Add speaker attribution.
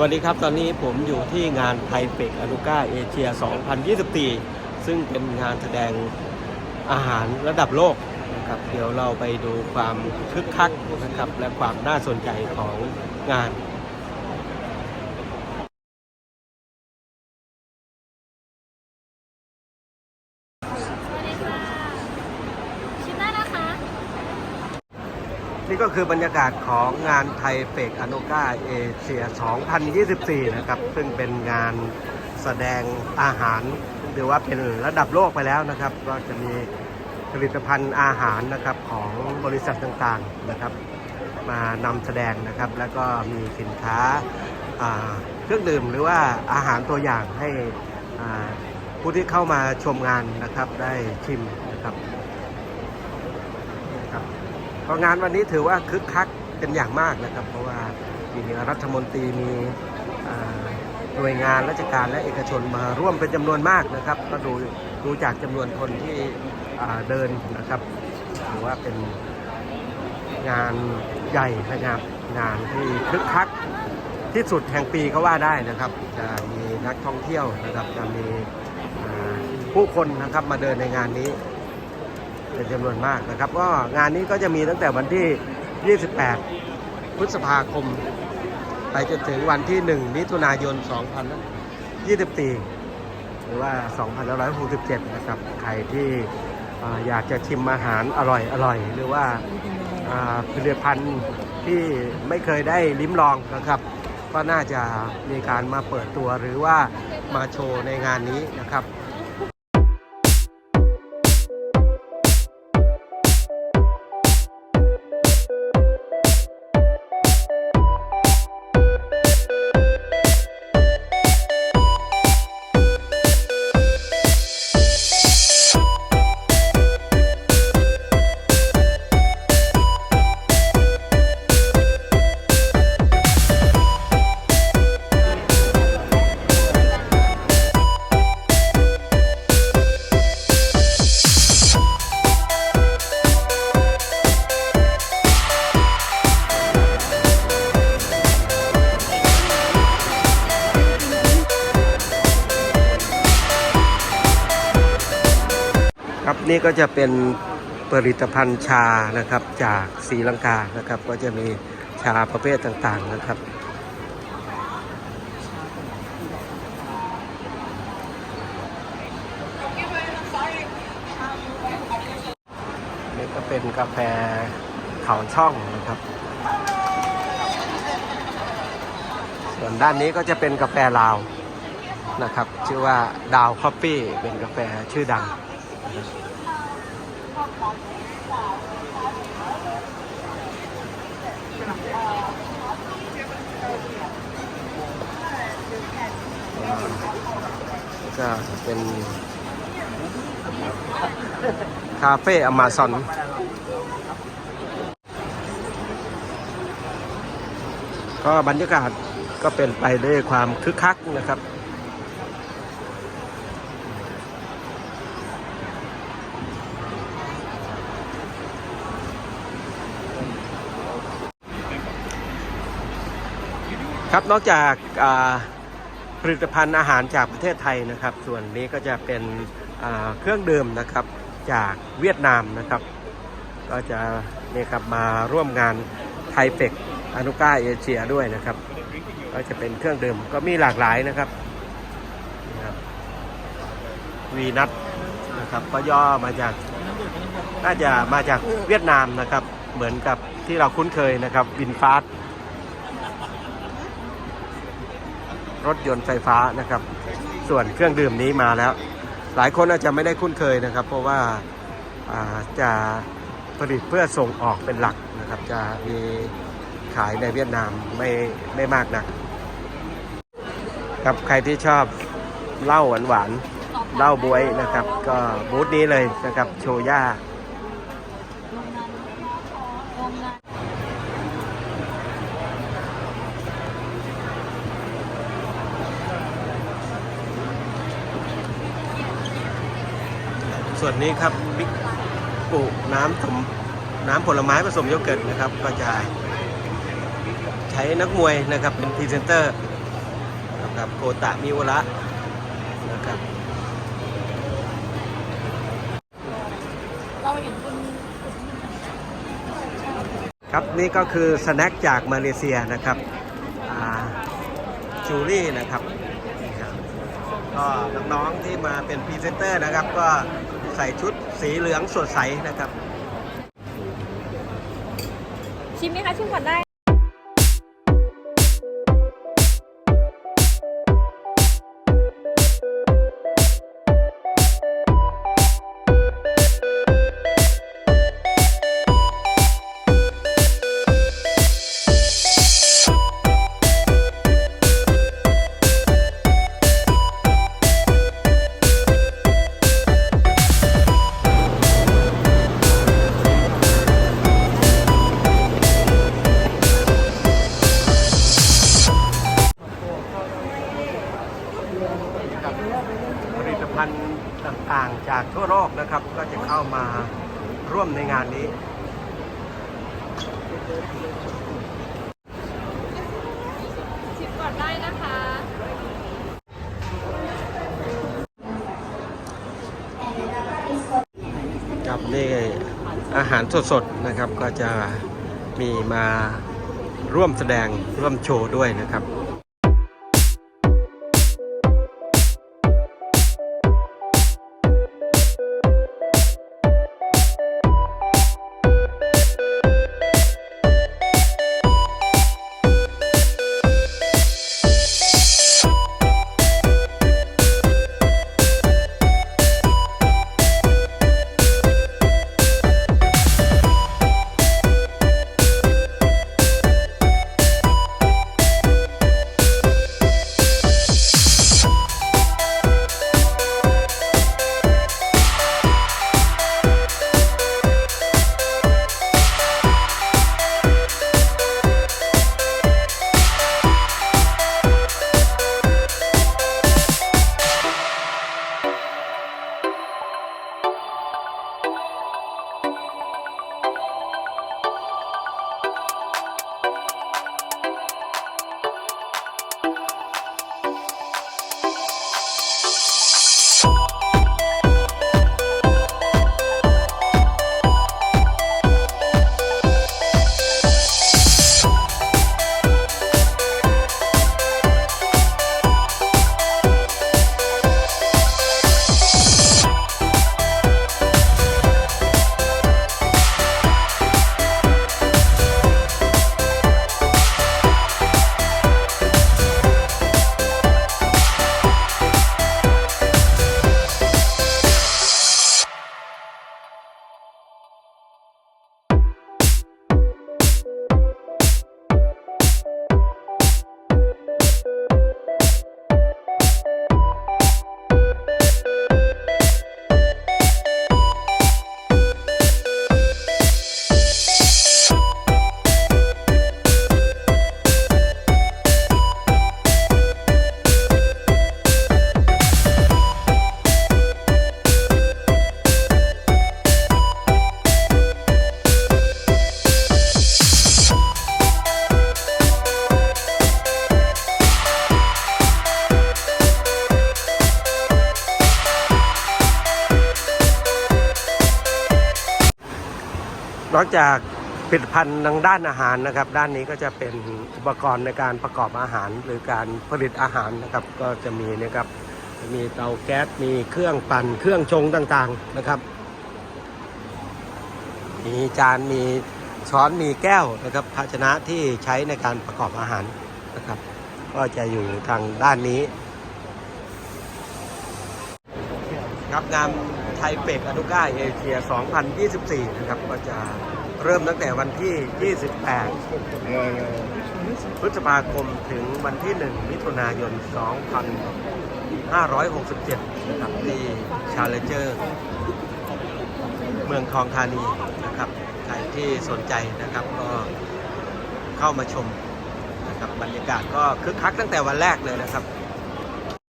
Speaker 1: วัสดีครับ ตอนนี้ผมอยู่ที่งานไทเปกอนุก้าเอเชีย 2024 ซึ่งเป็นงานแสดงอาหารระดับโลกนะครับ เดี๋ยวเราไปดูความคึกคักนะครับ และความน่าสนใจของงาน
Speaker 2: สวัสดีค่ะ ชิมได้นะคะ
Speaker 1: นี่ก็คือบรรยากาศของงานไทเปกอนุก้าเอเชีย 2024 นะครับ ซึ่งเป็นงานแสดงอาหาร หรือว่าเป็นระดับโลกไปแล้วนะครับ ก็จะมีผลิตภัณฑ์อาหารนะครับของบริษัทต่างๆนะครับ มานำแสดงนะครับ แล้วก็มีสินค้าเครื่องดื่มหรือว่าอาหารตัวอย่างให้ผู้ที่เข้ามาชมงานนะครับได้ชิมนะครับ ก็งานวันนี้ถือว่าคึกคักเป็นอย่างมากนะครับ เพราะว่ามีรัฐมนตรีมีหน่วยงานราชการและเอกชนมาร่วมเป็นจำนวนมากนะครับ ก็ดูดูจากจำนวนคนที่เดินนะครับถือว่าเป็นงานใหญ่นะครับงานที่คึกคักที่สุดแห่งปีก็ว่าได้นะครับ จะมีนักท่องเที่ยวนะครับจะมีผู้คนนะครับมาเดินในงานนี้ เป็นจำนวนมากนะครับก็งานนี้ก็จะมีตั้งแต่วันที่ 28 พฤษภาคม ไปจนถึงวันที่ 1 มิถุนายน 2024 หรือว่า 2567 นะครับ ใครที่ออยากจะชิมอาหารอร่อยอร่อยหรือว่าผลิตภัณฑ์ที่ไม่เคยได้ลิ้มลองนะครับก็น่าจะมีการมาเปิดตัวหรือว่ามาโชว์ในงานนี้นะครับ ก็จะเป็นผลิตภัณฑ์ชานะครับจากศรีลังกานะครับ ก็จะมีชาประเภทต่างๆนะครับ นี่ก็เป็นกาแฟเขาช่องนะครับ ส่วนด้านนี้ก็จะเป็นกาแฟลาวนะครับ ชื่อว่าดาวคอฟฟี่เป็นกาแฟชื่อดัง ก็เป็นคาเฟ่อมาซอนก็บรรยากาศก็เป็นไปด้วยความคึกคักนะครับ ครับนอกจากผลิตภัณฑ์อาหารจากประเทศไทยนะครับ ส่วนนี้ก็จะเป็นเครื่องดื่มนะครับจากเวียดนามนะครับ ก็จะนี่ครับมาร่วมงานไทเปกอนุก้าเอเชียด้วยนะครับ ก็จะเป็นเครื่องดื่มก็มีหลากหลายนะครับนะครับวีนัทนะครับก็ย่อมาจากน่าจะมาจากเวียดนามนะครับ เหมือนกับที่เราคุ้นเคยนะครับวินฟาส รถยนต์ไฟฟ้านะครับ ส่วนเครื่องดื่มนี้มาแล้ว หลายคนอาจจะไม่ได้คุ้นเคยนะครับ เพราะว่าาจะผลิตเพื่อส่งออกเป็นหลักนะครับ จะมีขายในเวียดนามไม่ไม่มากนักครับใครที่ชอบเหล้าหวานๆเหล้าบวยนะครับ ก็บูธนี้เลยนะครับโชย่า
Speaker 2: โรงงาน
Speaker 1: ส่วนนี้ครับบิ๊กปุน้ำผสมน้ำผลไม้ผสมโยเกิร์ตนะครับ ก็จะใช้นักมวยนะครับเป็นพรีเซนเตอร์นะครับโคตะมิวระนะครับ
Speaker 2: ค
Speaker 1: รับนี่ก็คือสแน็คจากมาเลเซียนะครับจูรี่นะครับก็น้องๆที่มาเป็นพรีเซนเตอร์นะครับก็ ใส่ชุดสีเหลืองสดใสนะครับ
Speaker 2: ชิมไหมคะชิมก่อนได้
Speaker 1: ผลิตภัณฑ์ต่างๆ จากทั่วโลกนะครับ ก็จะเข้ามาร่วมในงานนี้
Speaker 2: ชิมก่อนได้นะคะ
Speaker 1: ครับนี่อาหารสดๆนะครับก็จะมีมาร่วมแสดงร่วมโชว์ด้วยนะครับ นอกจากผลิตภัณฑ์ทางด้านอาหารนะครับ ด้านนี้ก็จะเป็นอุปกรณ์ในการประกอบอาหาร หรือการผลิตอาหารนะครับ ก็จะมีนะครับมีเตาแก๊สมีเครื่องปั่นเครื่องชงต่างๆนะครับ มีจานมีช้อนมีแก้วนะครับ ภาชนะที่ใช้ในการประกอบอาหารนะครับ ก็จะอยู่ทางด้านนี้ ครับงาน ไทยเป็กอนุก้าเอเชีย 2024 นะครับก็จะเริ่มตั้งแต่วันที่ 28 พฤษภาคมถึงวันที่ 1 มิถุนายน 2567 นะครับที่ชาเลนเจอร์เมืองทองธานีนะครับใครที่สนใจนะครับก็เข้ามาชมนะครับบรรยากาศก็คึกคักตั้งแต่วันแรกเลยนะครับ